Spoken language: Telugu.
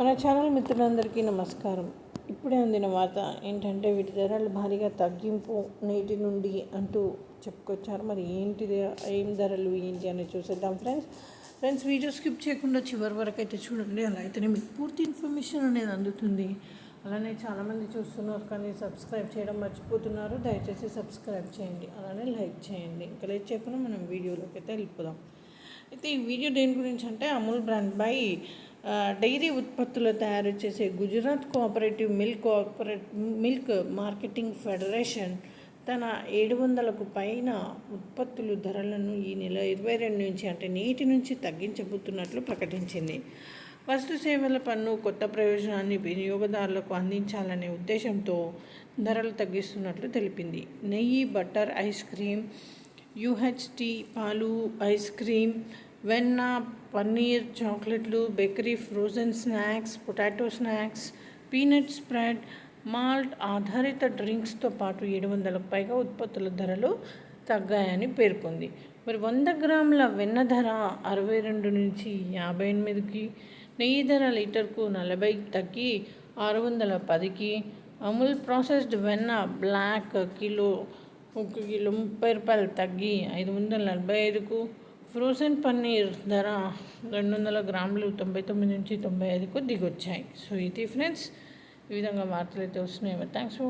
మన ఛానల్ మిత్రులందరికీ నమస్కారం. ఇప్పుడే అందిన వార్త ఏంటంటే వీటి ధరలు భారీగా తగ్గింపు నేటి నుండి అంటూ చెప్పుకొచ్చారు. మరి ఏంటిది ఏం ధరలు ఏంటి అని చూసేద్దాం ఫ్రెండ్స్. ఫ్రెండ్స్ వీడియో స్కిప్ చేయకుండా చివరి వరకు అయితే చూడండి. అలా అయితేనే మీకు పూర్తి ఇన్ఫర్మేషన్ అనేది అందుతుంది. అలానే చాలామంది చూస్తున్నారు కానీ సబ్స్క్రైబ్ చేయడం మర్చిపోతున్నారు. దయచేసి సబ్స్క్రైబ్ చేయండి. అలానే లైక్ చేయండి. ఇంకా లైక్ చేయకుండా మనం వీడియోలోకి అయితే వెళ్ళిపోదాం. అయితే ఈ వీడియో దేని గురించి అంటే అమూల్ బ్రాండ్ బై డైరీ ఉత్పత్తులు తయారు చేసే Gujarat cooperative milk cooperate milk marketing federation తన ఏడు వందలకు పైన ఉత్పత్తులు ధరలను ఈ నెల ఇరవై రెండు నుంచి అంటే నేటి నుంచి తగ్గించబోతున్నట్లు ప్రకటించింది. వస్తు సేవల పన్ను కొత్త ప్రయోజనాన్ని వినియోగదారులకు అందించాలనే ఉద్దేశంతో ధరలు తగ్గిస్తున్నట్లు తెలిపింది. నెయ్యి బటర్ ఐస్ క్రీమ్ యూహెచ్టీ పాలు ఐస్ క్రీమ్ వెన్న పన్నీర్ చాక్లెట్లు bakery frozen snacks potato snacks peanut spread malt ఆధారిత డ్రింక్స్తో పాటు ఏడు వందలకు పైగా ఉత్పత్తుల ధరలు తగ్గాయని పేర్కొంది. మరి వంద గ్రాముల వెన్న ధర అరవై రెండు నుంచి యాభై ఎనిమిదికి నెయ్యి ధర లీటర్కు నలభై తగ్గి ఆరు వందల పదికి అమూల్ ప్రాసెస్డ్ వెన్న బ్లాక్ కిలో ఒక కిలో ముప్పై రూపాయలు తగ్గి ఐదు వందల నలభై ఐదుకు ఫ్రోజన్ పన్నీర్ ధర రెండు వందల గ్రాములు తొంభై తొమ్మిది నుంచి తొంభై ఐదుకు దిగొచ్చాయి. సో ఇది ఫ్రెండ్స్ ఈ విధంగా వార్తలు అయితే వస్తున్నాయి థ్యాంక్స్ ఫర్